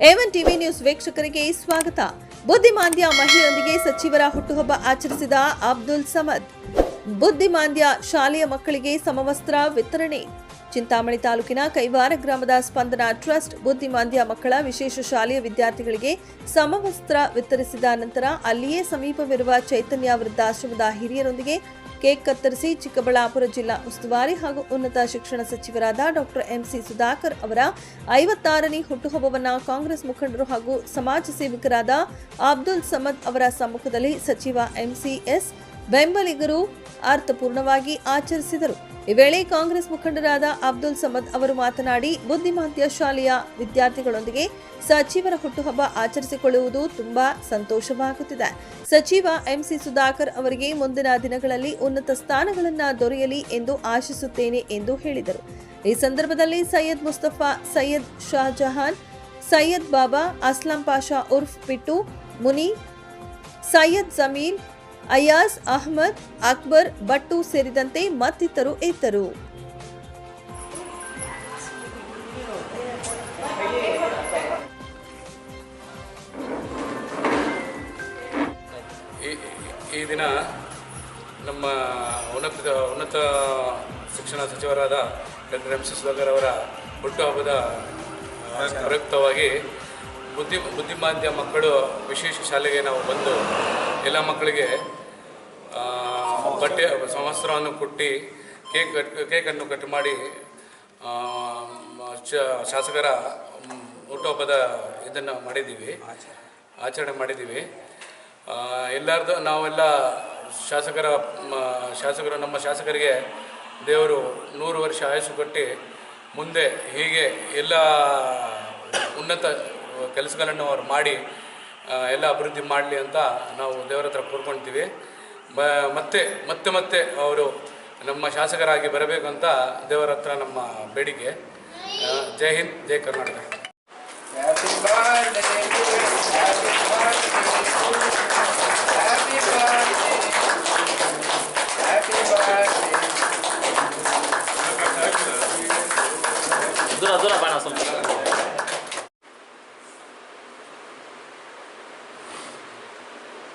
A one TV news ವೀಕ್ಷಕರಿಗೆ ಸ್ವಾಗತ. ಬುದ್ಧಿಮಾಂದ್ಯ ಮಹಿಳೆಯೊಂದಿಗೆ ಸಚಿವರ ಹುಟ್ಟುಹಬ್ಬ ಆಚರಿಸಿದ ಅಬ್ದುಲ್ ಸಮದ್. ಬುದ್ಧಿಮಾಂದ್ಯ ಶಾಲೆಯ ಮಕ್ಕಳಿಗೆ ಸಮವಸ್ತ್ರ ವಿತರಣೆ. ಚಿಂತಾಮಣಿ ತಾಲೂಕಿನ ಕೈವಾರ ಗ್ರಾಮದ ಸ್ಪಂದನ ಟ್ರಸ್ಟ್ ಬುದ್ಧಿಮಾಂದ್ಯ ಮಕ್ಕಳ ವಿಶೇಷ ಶಾಲೆಯ ವಿದ್ಯಾರ್ಥಿಗಳಿಗೆ ಸಮವಸ್ತ್ರ ವಿತರಿಸಿದ ನಂತರ ಅಲ್ಲಿಯೇ ಸಮೀಪವಿರುವ ಚೈತನ್ಯ ವೃದ್ಧಾಶ್ರಮದ ಹಿರಿಯರೊಂದಿಗೆ ಕೇಕ್ ಕತ್ತರಿಸಿ ಚಿಕ್ಕಬಳ್ಳಾಪುರ ಜಿಲ್ಲಾ ಉಸ್ತುವಾರಿ ಹಾಗೂ ಉನ್ನತ ಶಿಕ್ಷಣ ಸಚಿವರಾದ ಡಾಕ್ಟರ್ ಎಂಸಿ ಸುಧಾಕರ್ ಅವರ ಐವತ್ತಾರನೇ ಹುಟ್ಟುಹಬ್ಬವನ್ನು ಕಾಂಗ್ರೆಸ್ ಮುಖಂಡರು ಹಾಗೂ ಸಮಾಜ ಸೇವಕರಾದ ಅಬ್ದುಲ್ ಸಮದ್ ಅವರ ಸಮ್ಮುಖದಲ್ಲಿ ಸಚಿವ ಎಂಸಿಎಸ್ ಬೆಂಬಲಿಗರು ಅರ್ಥಪೂರ್ಣವಾಗಿ ಆಚರಿಸಿದರು. ಈ ವೇಳೆ ಕಾಂಗ್ರೆಸ್ ಮುಖಂಡರಾದ ಅಬ್ದುಲ್ ಸಮದ್ ಅವರು ಮಾತನಾಡಿ, ಬುದ್ಧಿಮಾಂತ್ಯ ಶಾಲೆಯ ವಿದ್ಯಾರ್ಥಿಗಳೊಂದಿಗೆ ಸಚಿವರ ಹುಟ್ಟುಹಬ್ಬ ಆಚರಿಸಿಕೊಳ್ಳುವುದು ತುಂಬಾ ಸಂತೋಷವಾಗುತ್ತಿದೆ. ಸಚಿವ ಎಂಸಿ ಸುಧಾಕರ್ ಅವರಿಗೆ ಮುಂದಿನ ದಿನಗಳಲ್ಲಿ ಉನ್ನತ ಸ್ಥಾನಗಳನ್ನ ದೊರೆಯಲಿ ಎಂದು ಆಶಿಸುತ್ತೇನೆ ಎಂದು ಹೇಳಿದರು. ಈ ಸಂದರ್ಭದಲ್ಲಿ ಸೈಯದ್ ಮುಸ್ತಫಾ, ಸೈಯದ್ ಶಾಜಹಾನ್, ಸೈಯದ್ ಬಾಬಾ, ಅಸ್ಲಾಂ ಪಾಷಾ ಉರ್ಫ್ ಪಿಟ್ಟು, ಮುನಿ, ಸೈಯದ್ ಜಮೀಲ್ ಅಯಾಸ್ ಅಹ್ಮದ್ ಅಕ್ಬರ್ ಭಟ್ಟು ಸೇರಿದಂತೆ ಮತ್ತಿತರು ಇದ್ದರು. ಈ ಈ ದಿನ ನಮ್ಮ ಉನ್ನತ ಉನ್ನತ ಶಿಕ್ಷಣ ಸಚಿವರಾದ ಡಾಕ್ಟರ್ ಎಂ ಸಿ ಸುಧಾಕರ್ ಅವರ ಹುಟ್ಟುಹಬ್ಬದ ಪ್ರಯುಕ್ತವಾಗಿ ಬುದ್ಧಿ ಬುದ್ಧಿಮಾಂದ್ಯ ಮಕ್ಕಳು ವಿಶೇಷ ಶಾಲೆಗೆ ನಾವು ಬಂದು ಎಲ್ಲ ಮಕ್ಕಳಿಗೆ ಬಟ್ಟೆ, ಸಂವತ್ಸರವನ್ನು ಕೊಟ್ಟು ಕೇಕ್ ಕಟ್, ಕೇಕನ್ನು ಕಟ್ ಮಾಡಿ ಶಾಸಕರ ಹುಟ್ಟುಹಬ್ಬದ ಇದನ್ನು ಮಾಡಿದ್ದೀವಿ. ಆಚರಣೆ ಮಾಡಿದ್ದೀವಿ. ಎಲ್ಲರದ್ದು ಎಲ್ಲರದು ನಾವೆಲ್ಲ ಶಾಸಕರ ಶಾಸಕರು, ನಮ್ಮ ಶಾಸಕರಿಗೆ ದೇವರು ನೂರು ವರ್ಷ ಆಯಸ್ಸು ಕೊಟ್ಟು ಮುಂದೆ ಹೀಗೆ ಎಲ್ಲ ಉನ್ನತ ಕೆಲಸಗಳನ್ನು ಅವ್ರು ಮಾಡಿ ಎಲ್ಲ ಅಭಿವೃದ್ಧಿ ಮಾಡಲಿ ಅಂತ ನಾವು ದೇವರ ಹತ್ರ ಕೋರ್ಕೊಳ್ತೀವಿ ಬ ಮತ್ತೆ ಮತ್ತೆ ಮತ್ತೆ ಅವರು ನಮ್ಮ ಶಾಸಕರಾಗಿ ಬರಬೇಕು ಅಂತ ದೇವರ ಹತ್ರ ನಮ್ಮ ಬೇಡಿಕೆ. ಜೈ ಹಿಂದ್ ಜೈ ಕರ್ನಾಟಕ. ಅದರ. ದೂರ ದೂರ ಬಾಣ ಸ್ವಲ್ಪ.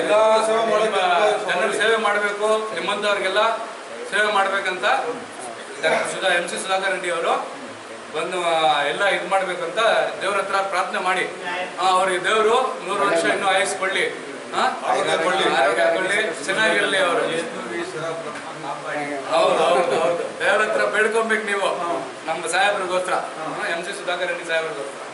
ಎಲ್ಲ ನಿಮ್ಮ ಜನರು ಸೇವೆ ಮಾಡಬೇಕು ನಿಮ್ಮಂಥವ್ರಿಗೆಲ್ಲ ಸೇವೆ ಮಾಡಬೇಕಂತ doctor Sudha M C Sudhakar Reddy ಅವರು ಬಂದು ಎಲ್ಲ ಇದು ಮಾಡ್ಬೇಕಂತ ದೇವ್ರ ಹತ್ರ ಪ್ರಾರ್ಥನೆ ಮಾಡಿ. ಅವ್ರಿಗೆ ದೇವರು ನೂರು ವರ್ಷ ಇನ್ನೂ ಆಯಸ್ಕೊಳ್ಳಿ. ಚೆನ್ನಾಗಿರಲಿ ಅವರು. ಹೌದು ಹೌದು ಹೌದು. ದೇವ್ರ ಹತ್ರ ಬೇಡ್ಕೊಬೇಕು ನೀವು. ನಮ್ಮ ಸಾಹೇಬ್ರಿಗೋಸ್ಕರ ಎಂ ಸಿ ಸುಧಾಕರ್ ರೆಡ್ಡಿ ಸಾಹೇಬ್ರಿಗೋಸ್ಕರ